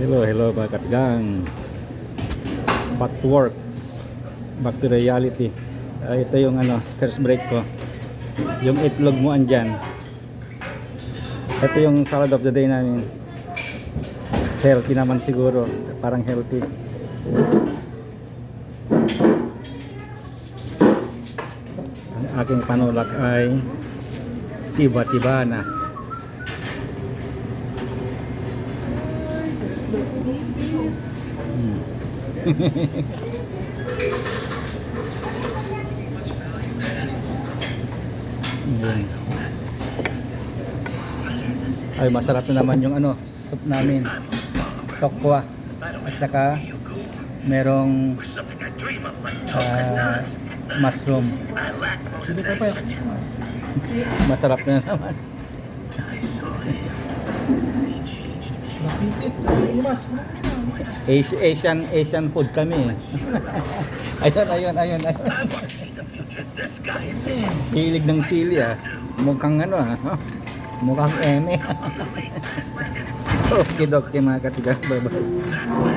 Hello, hello mga katgang. Back to work. Back to reality. Ah, ito yung ano, first break ko. Yung itlog mo andyan. Ito yung salad of the day namin. Healthy naman siguro. Parang healthy. Ang aking panulak ay tiba-tiba na. Ayan. Ay, masarap na naman yung ano, soup namin. Tokwa. At saka, merong ah, mushroom. Masarap na naman. Asi- Asian Asian food kami. ayun, ayun, ayun, ayun. Hilig ng sili ah. Mukhang ano ah. Mukhang eme. okay, okay mga katigang. Bye-bye.